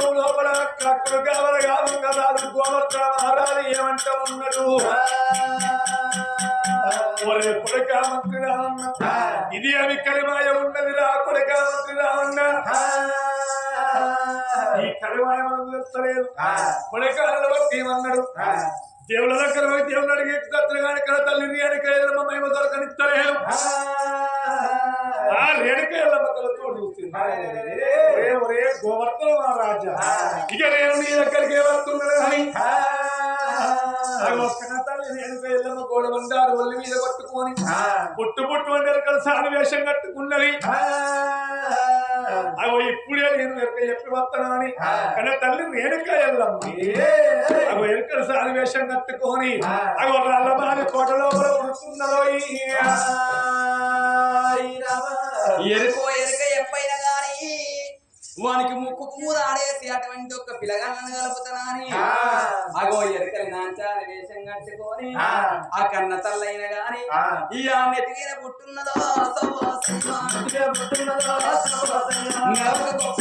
పట్టం లోపల కక్కలు కావాలి కాదు మహారాజు ఏమంట ఉన్నాడు? ఒరే కొడక మంత్రి ఇది అవి కలిమాయ ఉన్నది రా కొడక మంత్రి రావన్న ఈ కలిమాయ మనం తెలుస్తలేదు. కొడకాలను బట్టి ఏమన్నాడు? దేవుల దగ్గర పోయి దేవుని అడిగి ఎత్తుతలు కానీ కడ తల్లిని అడిగి ఎల్లమ్మ మేము ఆ రేణుక ఎల్లమ్మ కలతో చూస్తుంది. ఒరే ఒరే గోవర్ధన మహారాజా. ఇక నేను నీ దగ్గరికి వస్తున్నాను అని ఒక్క తల్లి రేణుక ఎల్లమ్మ గోడ వండారు ఒళ్ళు మీద పట్టుకొని పుట్టు పుట్టు వండారు కలిసి సాను వేషం కట్టుకున్నది. అగో ఇప్పుడే నేను ఎరక చెప్పి వస్తాను అని. కానీ తల్లి రేణుక ఎల్లమ్మ అగో ఎరకల సాను వేషం కట్టుకొని అగో రల్లబాని కోట లోపల ఉంటున్నదో ఎరుకో ఎరుక ఎప్పైనా వానికి ముక్కుకు మూద ఆడేసి అటువంటి ఒక పిల్లగాళ్ళను కలుపుతానని. అగో ఎరుకలి నాంచాలి వేషం కట్టుకొని ఆ. కన్న తల్లైన గాని ఈ ఆ నెతికిన పుట్టున్నదో. నెలకు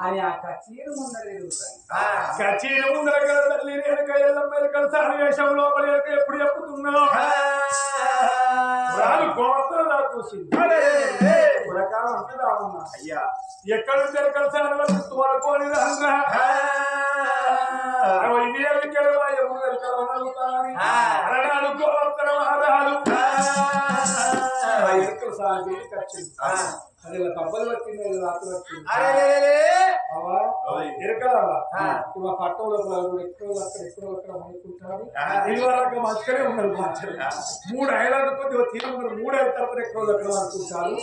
అని ఆ. కచీరు ముందర కచీరి ముందర గల తల్లి రేణుక ఎల్లమ్మ ఎరకల సాను వేషం లోపల ఎరక ఎప్పుడు చెప్పుతున్నదో రాను గోవర్ధన రా చూసింది పురకాలం అంటే రామన్న అయ్యా. ఎక్కడ నుంచి ఎరకల సాను వరకు తోడుకోని రానురా అగో ఇది ఎరకల వాయము ఎరకల వనరుతాని అలనాడు గోవర్ధన మహారాజు ఆ. ఎరకల సాను వీడికి వచ్చింది అది ఇలా కబ్బలు పట్టింది రాత్రి వచ్చింది అవా ఎరకలవా పట్టణంలో కూడా ఎక్కడో అక్కడ ఎక్కడో అక్కడ అనుకుంటారు ఇల్లు వరకు మంచిగానే ఉన్నారు మూడు ఐలాండ్ కొద్దిగా తీరు ఉన్నారు. మూడు ఐదు తర్వాత ఎక్కడో అక్కడ అనుకుంటారు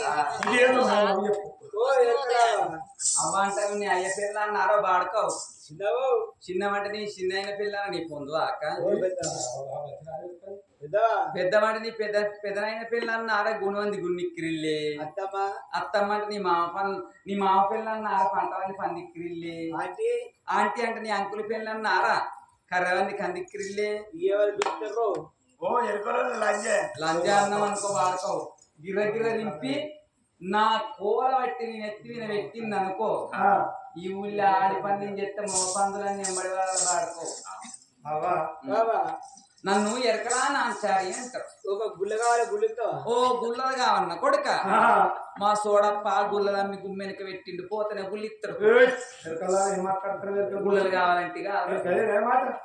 ఇదేదో చెప్పు. అవ్వ అంటే నీ అయ్య పిల్ల అన్నారో బాడుకోవు చిన్నమంటే నీ చిన్న అయిన పిల్ల నీ పొందు అక్క పెద్దమంటే నీ పెద్ద పెద్దనైన పిల్ల అన్నారా గుణవంది గున్నిక్కిరిల్లే అత్తమ్మ అంటే నీ మామ పన్ నీ మామ పిల్ల అన్నారా పంటవని పందిక్కిరిల్లే ఆంటీ ఆంటీ అంటే నీ అంకుల పిల్ల అన్నారా కర్రవని కందిక్కిరిల్లే ఓ ఎరుకలో లంజ లంజ అన్నం అనుకో వాడుకోవు గిర్ర గిర్ర నింపి నా కోల పట్టి నేను ఎత్తి మీద పెట్టింది అనుకో ఈ ఊళ్ళో ఆడి పని చేస్తే మో పందులన్నీ ఎంబడి వాళ్ళ అవా నన్ను ఎరకలా నాంచారి అంటారు. ఒక గుళ్ళ కావాలి గుళ్ళతో? ఓ గుల్లలు కావన్న కొడుక. మా సోడప్ప గుల్లలు అమ్మి గుమ్మెనక పెట్టిండు పోతనే మాట్లాడతారు ఎరుకల గుల్లలు కావాలంటే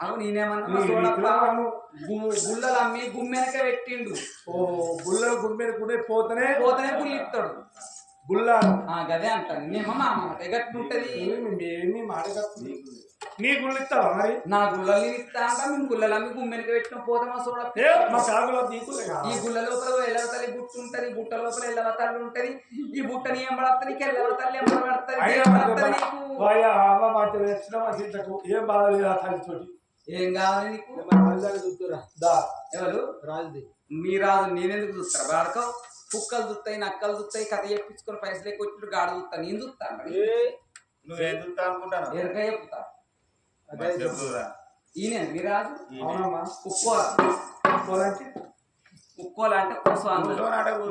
అవును నేనేమన్నా మా సోడప్ప గు- గుల్లలు అమ్మి గుమ్మెనక పెట్టిండు. ఓ గుళ్ళ గుమ్మెని కూడా పోతనే పోతనే గుళ్ళ. ఆ గదే అంటాను నేమో మా అమ్మ ఎగట్టుంటది ఏమి మాట నీ గుళ్ళు ఇస్తావా మరి? నా గుల్లలు ఇస్తా అంటా మేము గుల్లలు అమ్మి గుమ్మెనక పెట్టిన. పోతే మా మా నీకులే ఈ గుళ్ళ లోపల ఎల్లవతల్లి బుట్ట ఉంటది. బుట్ట లోపల ఎల్లవతల్లి ఉంటది. ఈ బుట్టని ఎంబడత్తది నీకు ఎల్లవతల్లి సీతకు ఏం బాధలేదు ఆ తల్లితోటి ఏం కావాలి నీకు? చూస్తురా? దా. ఎవరు? రాజుది మీ రాజు నేనెందుకు చూస్తారా వాడుకో కుక్కలు చూస్తాయి నక్కలు చూస్తాయి కథ చెప్పించుకొని పైసలు ఎక్కువ గాడు చూస్తా. నేను చూస్తాను మరి. నువ్వేం చూస్తా అనుకుంటాను? ఎరక చెప్తా. అదే చెప్పురా ఈయన మీ రాజు? అవునమ్మా. కుక్కోల పోలాంటి కుక్కోల అంటే కోసం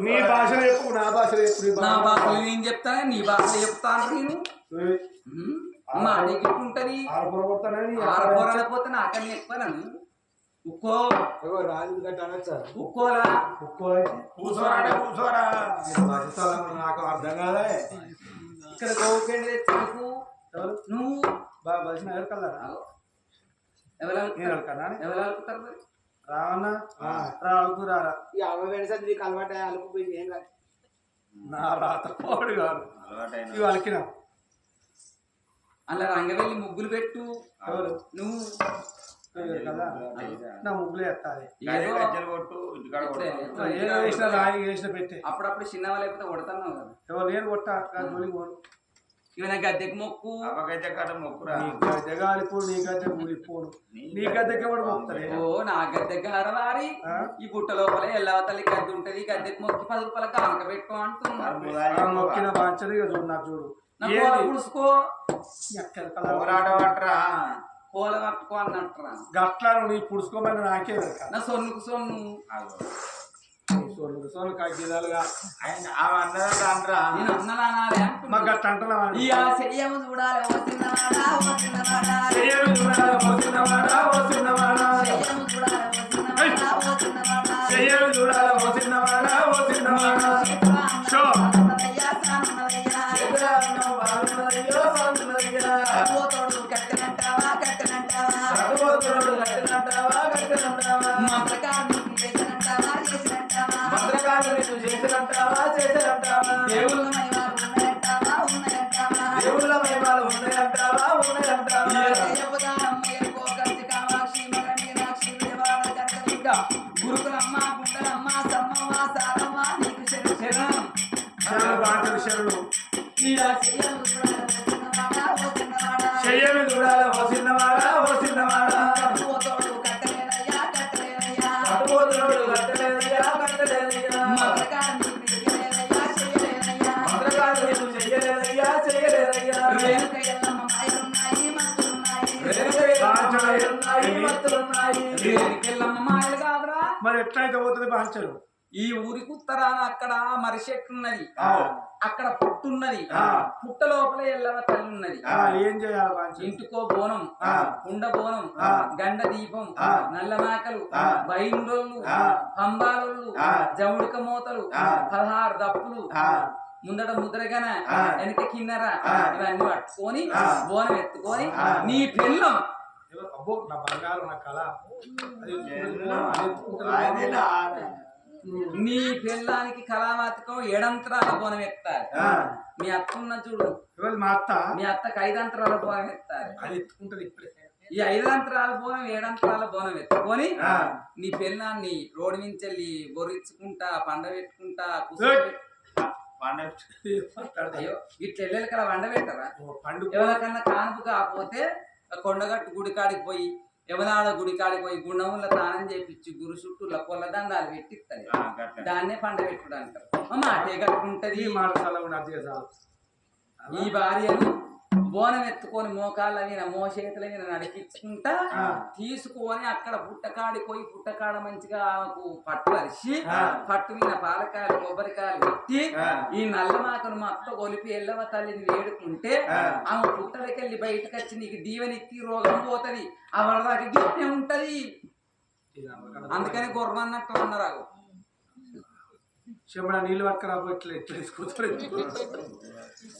నీ భాషలో చెప్పు నా భాషలో చెప్పు నీ నా భాష భాషలో నేను చెప్తానే? నీ భాషలో చెప్తాను నేను? మా అడిగి ఉంటది ఆడపడగొడతానని ఆరపోరలేకపోతే నాకన్నా ఎక్కువ నన్ను. ఉక్కో రాజు అనొచ్చా? ఉక్కోలా కూర్చోరా కూర్చోరా నాకు అర్థం కాదా ఇక్కడ తెచ్చుకు నువ్వు? బాగా బలిసిన ఎవరు కలరా. ఎవరు అలుకుతారు? మరి? రావన్నా? రావుకు రారా? ఈ అమ్మ వెనసారి నీకు అలవాటు అలుపుపోయింది ఏం కాదు. నా రాత పోడు కాదు. ఇవి అలికినా. అలా రంగవెల్లి ముగ్గులు పెట్టు. నువ్వు. నా ముగ్గులే ఎత్తాలి. అప్పుడప్పుడు చిన్నవా లేకపోతే కొడతాను కదా. ఎవరు? నేను కొట్టా జోలికి పోను ఇవన్న గద్దెకి మొక్కు. మొక్కురా. నీ గద్దె గాలిపోడు నీ గద్దె కూలిపోడు. నీ గద్దెకి ఎవడు పోతాడే ఓ నా గద్దె గారవారి? ఈ బుట్ట లోపల ఎల్లవ తల్లి గద్దె ఉంటది. గద్దెకి మొక్కి పది రూపాయల కానుక పెట్టు అంటున్నారు మొక్కిన ఇక చూడు చూడు. నా? కోల పుడుసుకో ఎక్కడ కలర్ పోరాట పట్టరా కోల పట్టుకో అన్నట్టురా గట్లా నీ పుడుచుకోమని నాకే నా సొన్నుకు సొన్ను. సోళ్ళు సోళ్ళు అనరా నేను అన్నలానాలే మాకు గట్ట అంటున్నావా ఈ ఆ శయ్యము చూడాలి ఓ చిన్నవాడా ఓ చిన్నవాడా చెయ్యలు చూడాలా ఓ చిన్నవాడా, ఓ చిన్నవాడా. శయ్యము చూడాలి ఓ చిన్నవాడా ఓ చిన్నవాడా చెయ్యలు చూడాలా ఓ చిన్నవాడా, ఓ చిన్నవాడా. షో. కట్టెనంటావా కట్టెనంటావా? అడుగోతుడు కట్టినంటావా, కట్టినంటావా. మరి ఎట్లయితే పోతుంది బాంచలు ఈ ఊరికి ఉత్తరాన అక్కడ మరి చెట్టు ఉన్నది. అక్కడ పుట్టున్నది. పుట్ట లోపల ఎల్లవ తల్లి ఉన్నది ఏం చేయాలి ఇంటికో బోనం. కుండ బోనం. గండ దీపం ఆ. నల్ల నాకలు ఆ. బైండ్రోళ్ళు ఆ. పంబాలోళ్ళు ఆ. జముడిక మోతలు. పదహారు దప్పులు. ముందట ముద్రగన. వెనక కిన్నెర. ఇవన్నీ పట్టుకొని. బోనం ఎత్తుకొని. నీ ఏదో అబ్బో నా బంగారు నా కళ. అది అది నా ఆట. నీ పెళ్ళానికి కళామాతికం ఏడంతరాల బోనం ఎత్తాలి ఆ. మీ అత్త ఉన్న చూడు. మా అత్త? మీ అత్తకు ఐదంతరాల బోనం ఎత్తాలి అది ఎత్తుకుంటది ఇప్పుడే. ఈ ఐదంతరాల బోనం ఏడంతరాల బోనం ఎత్తుకొని ఆ. నీ పెళ్ళాన్ని రోడ్డు నుంచి వెళ్ళి బొరిచ్చుకుంటా పండ పెట్టుకుంటా. పండగ ఇట్లా ఎల్లెలు కదా వండ పెట్టరా? ఓ పండు ఎవరికన్నా కానుపు కాకపోతే కొండగట్టు గుడి కాడికి పోయి ఎవనాడ గుడి కాడికి పోయి గుండముల స్నానం చేపించి గురు చుట్టూ పొల్ల దండాలు గట్ల. దాన్నే పండ పెట్టుడు అంటారు. గట్టుంటది మాట చాలు ఈ భార్యను బోనం ఎత్తుకొని మోకాళ్ళ మీద మోచేతుల మీద నడిపించుకుంటా. తీసుకొని అక్కడ పుట్టకాడి పోయి పుట్టకాడ మంచిగా ఆమెకు పట్టు అరిసి ఆ. పట్టు మీద పాలకాయలు కొబ్బరికాయలు పెట్టి. ఈ నల్లమాకను మొత్తం కొలిపి ఎల్లవ తల్లిని వేడుకుంటే. ఆమె పుట్టలకెళ్ళి బయటకు వచ్చి నీకు దీవెనెత్తి రోగం పోతది ఆ వరదాకి గిట్టే ఉంటది అందుకని గొర్రె అన్నట్టు అన్నారు చెమడ నీళ్ళు ఇట్లా తీసుకుంటారు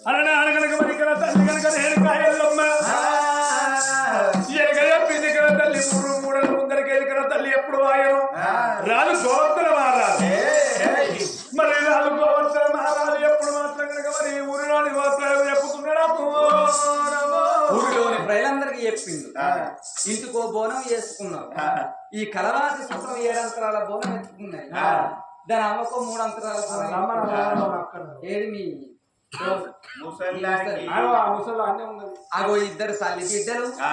అనగా అనగనక మరి ఇక్కడ తల్లి కనుక పిసికల తల్లి మూడు మూడల ముందరికి ఎదుకన తల్లి ఎప్పుడు వాయను? రాజు గోవర్ధన మహారాజు. మరి రాజు గోవర్ధన మహారాజు ఎప్పుడు మాత్రం కనుక మరి ఊరిలోని గోత్రాలు చెప్పుకున్నాడు? ఊరిలోని ప్రజలందరికీ చెప్పిండు. ఇంటికో బోనం వేసుకున్నారు ఈ కలవాసి సూత్రం ఏడంతరాల బోనం ఎత్తుకున్నది ఆ. దాని అవ్వకో మూడు అంతరాల ఏది మీ? అగో ఇద్దరు తల్లి బిడ్డలు ఆ,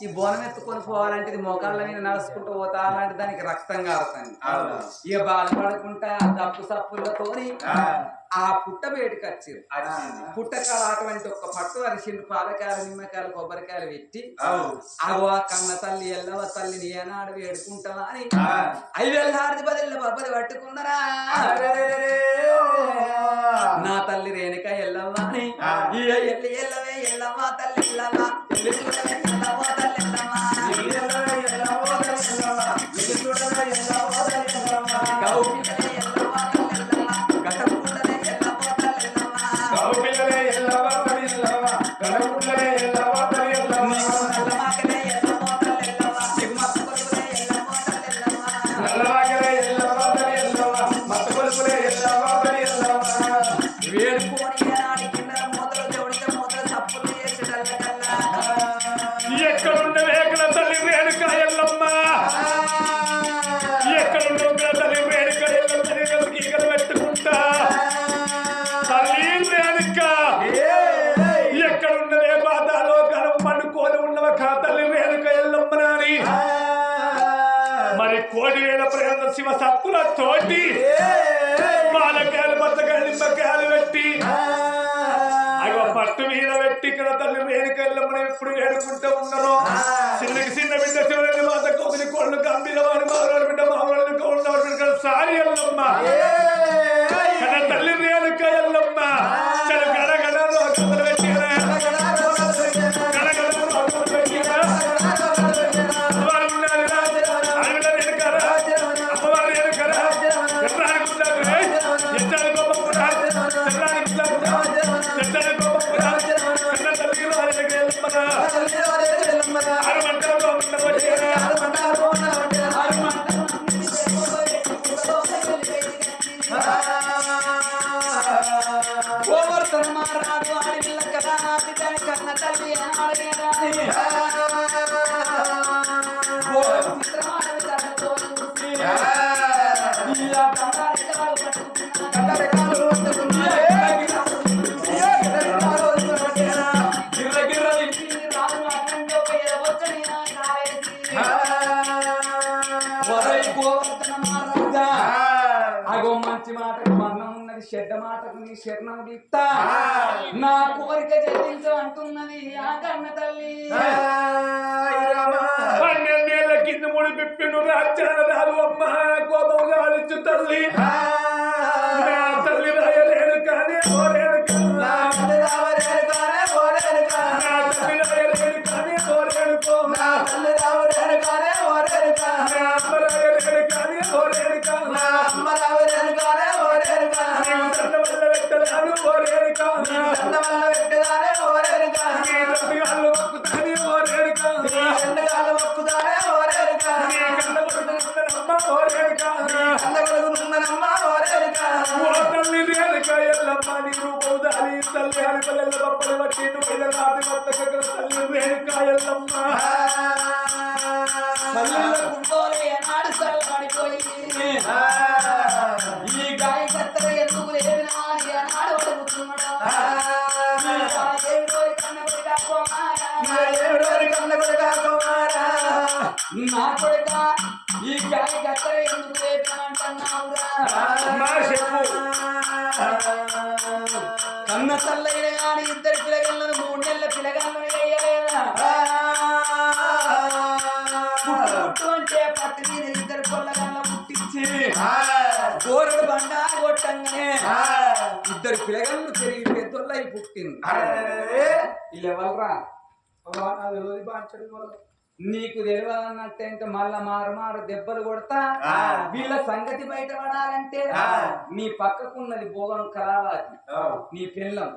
ఈ బోనం ఎత్తుకొని పోవాలంటే ఇది మోకాళ్ళ మీద నడుచుకుంటూ పోతా అలాంటి దానికి రక్తం కారుతుంది అవును. ఇక బాధపడకుండా దప్పు సప్పులతోని ఆ, ఆ పుట్ట బయటకు వచ్చింది. పుట్టకాడ అటువంటి ఒక పట్టు అరిసిండు పాలకాయలు నిమ్మకాయలు కొబ్బరికాయలు పెట్టి. అగో ఆ కన్న తల్లి ఎల్లవ తల్లిని ఏనాడు వేడుకుంటావా అని ఆ. ఐదేళ్ళ హారతి బదిలో బొబ్బలు పట్టుకున్నారా నా తల్లి రేణుక ఎల్లవ్వ అని ఎల్లి ఎల్లవే ఎల్లవ్వ తల్లి ఎల్లవ్వ శివ సత్తుల తోటి పెట్టి అగో పట్టు మీద పెట్టి ఇక్కడ తల్లి రేణుకెళ్ళమని ఎప్పుడు ఏడుకుంటూ ఉన్నారో. చిన్నకి చిన్న బిడ్డ చివరి వాత కోపిని కోళ్ళు కంబిల వారి మామూలు బిడ్డ మామూలు కోళ్ళు సారి ఎల్లమ్మ తల్లి రేణుక ఎల్లమ్మ గోవర్ధన మహారాజు ఆడపిల్ల కదా కన్న తల్లి చెడ్డ మాటకు నీ శరణం గీత నా కోరిక చెల్లించు అంటున్నది ఆ కన్న తల్లి పన్నెండేళ్ళ కింద ముడి పిప్పిను రాజ్యాల రాదు అమ్మ కోపం గాలించు తల్లి కాకోమారా. నా కొడుక? ఈ గాయ కత్తెర ఎందుకు లేపినంటున్నావురా కన్న తల్లైన గాని ఇద్దరు పిల్లగాళ్ళను మూడు నెలల పిల్లగాళ్ళను వేయలేదా? పుట్టు అంటే పట్టు మీద ఇద్దరు పొల్లగాళ్ళ పుట్టించి గోరడు బండ కొట్టంగానే ఇద్దరు పిల్లగాళ్ళు పెరిగి పెద్దోళ్ళై పుట్టింది. వీళ్ళెవరా నీకు తెలియాలన్నట్టే ఇంకా మళ్ళా మారు మారు దెబ్బలు కొడతా. ఆ. వీళ్ళ సంగతి బయటపడాలంటే ఆ. నీ పక్కకున్నది భోగం కరావాలి. నీ పిల్లం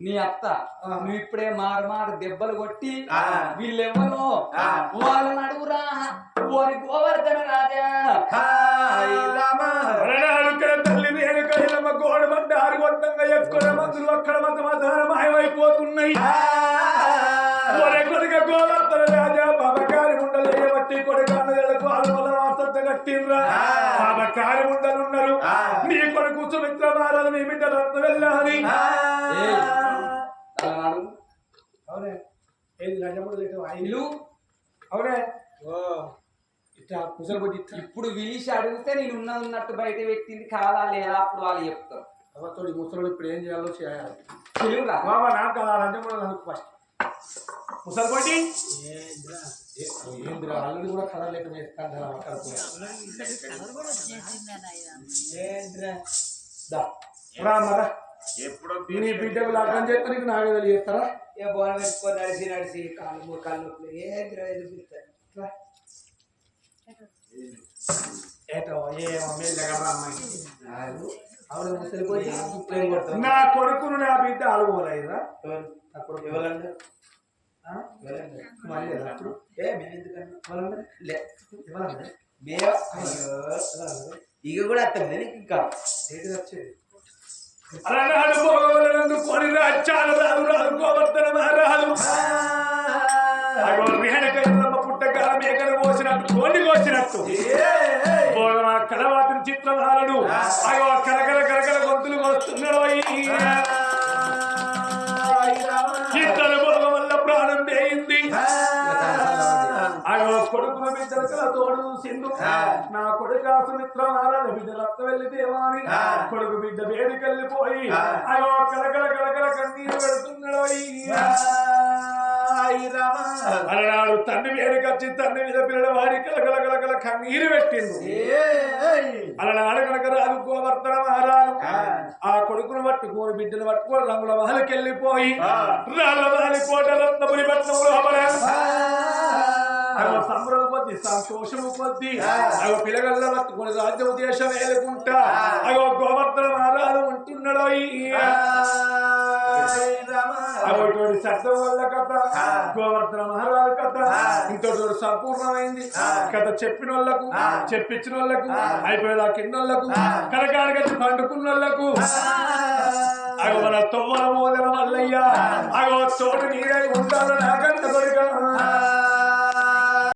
నీ అత్త నువ్వు ఇప్పుడే మారు మారు దెబ్బలు కొట్టి ఆ. వాళ్ళని అడుగురా. ఓరి గోవర్ధన రాజా. తల్లి రేణుక ఎల్లమ్మ గోడ మంట ఆరుగొట్టంగా ఎక్కువ మందులు అక్కడ మాయమైపోతున్నాయి కట్టిండ్రా బాబకారి ముండలు ఉన్నారు ఆ. నీ కొడుకు సుమిత్ర మారదు నీ బిడ్డ రత్న వెళ్ళాలి. అవునే. ఏది అవునే. ఇట్లా కుసలు కొట్టి ఇప్పుడు వీసి అడిగితే నేను ఉన్నది ఉన్నట్టు బయట పెట్టింది కాదా లేదా అప్పుడు వాళ్ళు చెప్తారు. అవతోడి ముసలోడు ఇప్పుడు ఏం చేయాలో చేయాలి. తెలియరా బాబా నాకు కదా నజముడు నాకు ఫస్ట్ ముసలు కొట్టి ఏంద్రా అల్లుడు కూడా కదలేక వేస్తాను రామరా ఎప్పుడో నీ బిడ్డకు లగ్నం చేస్తే నీకు తెలియస్తారా ఏ బోన పెట్టుకొని నడిచి నడిచి కాళ్ళు మూడు కాళ్ళు నా కొడుకును నా బిడ్డ అలుగులయ్యరా ఆ? ఎవరన్నా మళ్ళీ అప్పుడు? ఏ మేము ఎందుకన్నా? లే ఎవరన్నా? మేము ఇక కూడా వస్తుంది నీకు ఇంకా. ఏంటిది వచ్చేది? అలనాడు భోగవలనందు కొని రాజ్యాలు రాదు రాదు గోవర్ధన మహారాజు. అగో రేణుకయ్యమ్మ పుట్టకాల మేకను కోసినట్టు? కోడిని కోసినట్టు? కలవాతిని చిత్రధారుడు కొడుకుల బిడ్డలు తోడు చూసిండు నా కొడుకు సుమిత్ర నారాయణ బిడ్డ రక్త వెళ్ళి దేవాని కొడుకు బిడ్డ వేడికెళ్ళిపోయి అయ్యో కలకల కలకల కన్నీరు పెడుతున్నాడు. అలనాడు తండ్రి వేడికొచ్చి తండ్రి మీద పిల్లల వాడి కలకల కలకల కన్నీరు పెట్టిండు. అలనాడు కనుక రాదు గోవర్ధన మహారాజు ఆ. కొడుకును పట్టుకోని బిడ్డను పట్టుకొని రంగుల మహల్కి వెళ్ళిపోయి రాళ్ళ మహలి కోట రత్నపురి పట్నంలో అగో సంబరం కొద్ది సంతోషము కొద్ది అగో పిల్లగల్ల పట్టుకుని రాజ్యం దేశం ఏలుకుంటా అగో గోవర్ధన మహారాజు ఉంటున్నాడు అగో ఇటువంటి శబ్దం వల్ల కథ గోవర్ధన మహారాజు కథ ఇంతటి సంపూర్ణమైంది. కథ చెప్పిన వాళ్ళకు చెప్పించిన వాళ్ళకు అయిపోయేదా కింద వాళ్ళకు కనకాడికి పండుకున్న వాళ్ళకు అగో మన తొమ్మల మోదల మల్లయ్య అగో తోడు నీడై ఉండాలి నాకంట కొడుక.